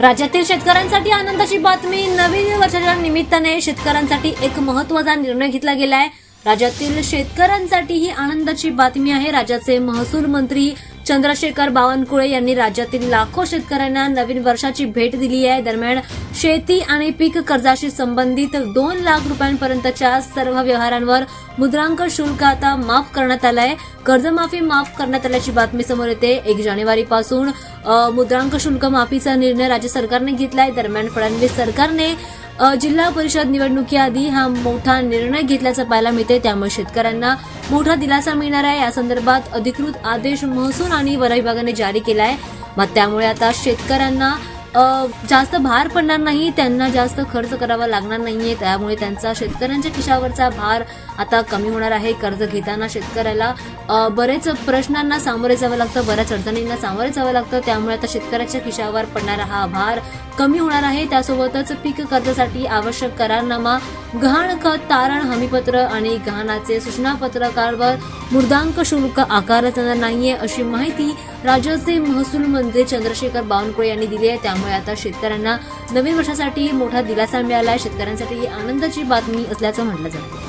राज्यातील शेतकऱ्यांसाठी आनंदाची बातमी. नवीन वर्षाच्या निमित्ताने शेतकऱ्यांसाठी एक महत्त्वाचा निर्णय घेतला गेलाय. राज्यातील शेतकऱ्यांसाठी ही आनंदाची बातमी आहे. राज्याचे महसूल मंत्री चंद्रशेखर बावनकुळे यांनी राज्यातील लाखो शेतकऱ्यांना नवीन वर्षाची भेट दिली आहे. दरम्यान शेती आणि पीक कर्जाशी संबंधित दोन लाख रुपयांपर्यंतच्या सर्व व्यवहारांवर मुद्रांक शुल्क आता माफ करण्यात आलाय. आहे कर्जमाफी माफ करण्यात आल्याची बातमी समोर येते. एक जानेवारीपासून मुद्रांक शुल्क माफीचा निर्णय राज्य सरकारने घेतलाय. दरम्यान फडणवीस सरकारने जिल्हा परिषद निवडणुकीआधी हा मोठा निर्णय घेतल्याचं पाहायला मिळते त्यामुळे शेतकऱ्यांना मोठा दिलासा मिळणार आहे. या संदर्भात अधिकृत आदेश महसूल आणि वन विभागाने जारी केला आहे मग त्यामुळे आता शेतकऱ्यांना जास्त भार पडणार नाही त्यांना जास्त खर्च करावा लागणार नाहीये त्यामुळे त्यांचा शेतकऱ्यांच्या खिशावरचा भार आता कमी होणार आहे. कर्ज घेताना शेतकऱ्याला बरेच प्रश्नांना सामोरे जावं लागतं बऱ्याच अडचणींना सामोरे जावं लागतं त्यामुळे आता शेतकऱ्याच्या खिशावर पडणारा हा भार कमी होणार आहे. त्यासोबतच पीक कर्जासाठी आवश्यक करारनामा गहाण खत तारण हमीपत्र आणि गहाणाचे सूचनापत्रकावर मृदांक शुल्क आकारला जाणार नाहीये अशी माहिती राज्याचे महसूल मंत्री चंद्रशेखर बावनकुळे यांनी दिली आहे. त्यामुळे आता शेतकऱ्यांना नवीन वर्षासाठी मोठा दिलासा मिळाला आहे शेतकऱ्यांसाठी ही आनंदाची बातमी असल्याचं म्हटलं जातं.